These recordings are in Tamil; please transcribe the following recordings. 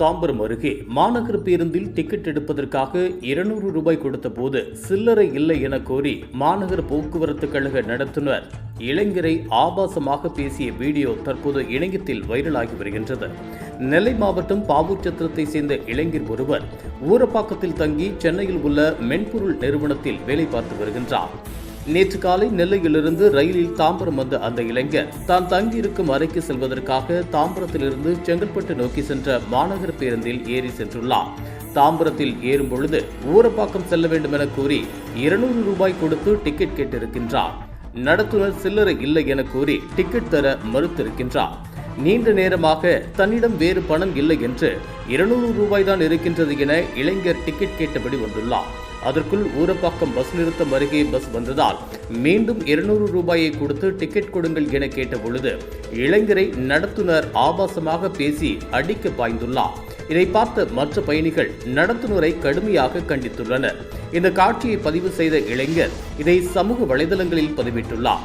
தாம்பரம் அருகே மாநகர் பேருந்தில் டிக்கெட் எடுப்பதற்காக இருநூறு ரூபாய் கொடுத்தபோது சில்லறை இல்லை என கோரி மாநகர போக்குவரத்து கழக நடத்துனர் இளைஞரை ஆபாசமாக பேசிய வீடியோ தற்போது இணையத்தில் வைரலாகி வருகின்றது. நெல்லை மாவட்டம் பாவூச்சத்திரத்தை சேர்ந்த இளைஞர் ஒருவர் ஊரப்பாக்கத்தில் தங்கி சென்னையில் உள்ள மென்பொருள் நிறுவனத்தில் வேலை பார்த்து வருகின்றார். நேற்று காலை நெல்லையிலிருந்து ரயிலில் தாம்பரம் வந்த அந்த இளைஞர் தான் தங்கியிருக்கும் அறைக்கு செல்வதற்காக தாம்பரத்திலிருந்து செங்கல்பட்டு நோக்கி சென்ற மாநகர பேருந்தில் ஏறி சென்றுள்ளார். தாம்பரத்தில் ஏறும் பொழுது ஊரப்பாக்கம் செல்ல வேண்டும் என கூறி இருநூறு ரூபாய் கொடுத்து டிக்கெட் கேட்டிருக்கின்றார். நடத்துனர் சில்லறை இல்லை என கூறி டிக்கெட் தர மறுத்திருக்கின்றார். நீண்ட நேரமாக தன்னிடம் வேறு பணம் இல்லை என்று இருநூறு ரூபாய் தான் இருக்கின்றது என இளைஞர் டிக்கெட் கேட்டபடி வந்துள்ளார். அதற்குள் ஊரப்பாக்கம் பஸ் நிறுத்தம் அருகே பஸ் வந்ததால் மீண்டும் இருநூறு ரூபாயை கொடுத்து டிக்கெட் கொடுங்கள் என கேட்ட பொழுது இளைஞரை நடத்துனர் ஆபாசமாக பேசி அடிக்க பாய்ந்துள்ளார். இதை பார்த்த மற்ற பயணிகள் நடத்துனரை கடுமையாக கண்டித்துள்ளனர். இந்த காட்சியை பதிவு செய்த இளைஞர் இதை சமூக வலைதளங்களில் பதிவிட்டுள்ளார்.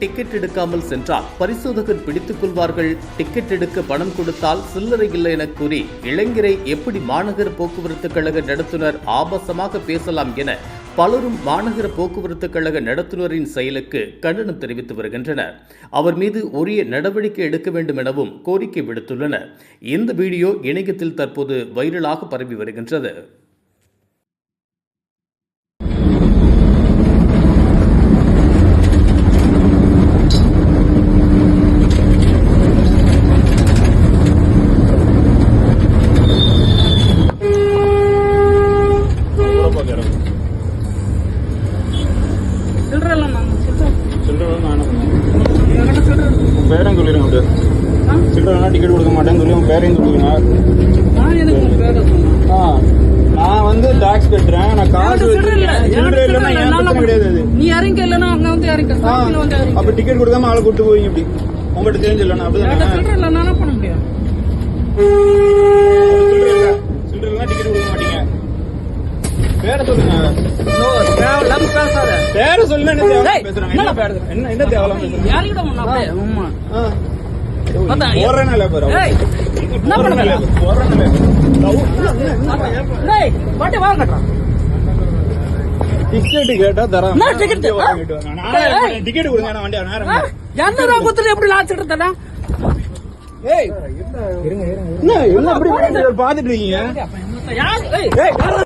டிக்கெட் எடுக்காமல் சென்றால் பரிசோதகர் பிடித்துக் கொள்வார்கள். டிக்கெட் எடுக்க பணம் கொடுத்தால் சில்லறை இல்லை என கூறி இளைஞரை எப்படி மாநகர போக்குவரத்து கழக நடத்துனர் ஆபாசமாக பேசலாம் என பலரும் மாநகர போக்குவரத்து கழக நடத்துனரின் செயலுக்கு கண்டனம் தெரிவித்து வருகின்றனர். அவர் மீது உரிய நடவடிக்கை எடுக்க வேண்டும் எனவும் கோரிக்கை விடுத்துள்ளனர். இந்த வீடியோ இணையத்தில் தற்போது வைரலாக பரவி வருகின்றது சில்லற இல்லை நான் சில்லற சில்லறை நானும் என்கிட்ட சில்லற இருக்கு. அப்படியே ஆ? சில்லறைனா டிக்கெட் கொடுக்க மாட்டேன்னு சொல்லி உன் பேரையும் சொல்லுங்க உங்க? ஆ நான் வந்து டாக்ஸ் கட்டுறேன். நான் காசு சில்லற சில்லறை சில்லற இல்லைன்னா இல்லை. என் என்னால பிரச்சனை கிடையாது நீ இறங்க இல்லைன்னா அங்க வந்து இறங்க அப்ப டிக்கெட் கொடுக்காம ஆளை கூட்டு போவீங்க இப்படி? உங்கள்கிட்ட தெரிஞ்சு என்கிட்ட அப்படிதானே சில்லற பண்ண முடியும் சில்லறை இல்ல சில்லறை இல்லைன்னா டிக்கெட் கொடுக்க மாட்டீங்க பேரை சொல்லுங்க நோ தேவையில்லாம பேசாத பேரை சொல்லுங்க என்ன என்ன? என்ன ஆமா. பாரு என்ன. டேய் பாட்டி வாங்க டிக்கெட் கேட்டா தரேன். நானே. டிக்கெட் கொடுங்க நான் வண்டி என்ன ரூபா எப்படி லாச்சிட்டு ஏய் என்ன என்ன அப்படி பாத்துட்டு இருக்கீங்க? ஏய்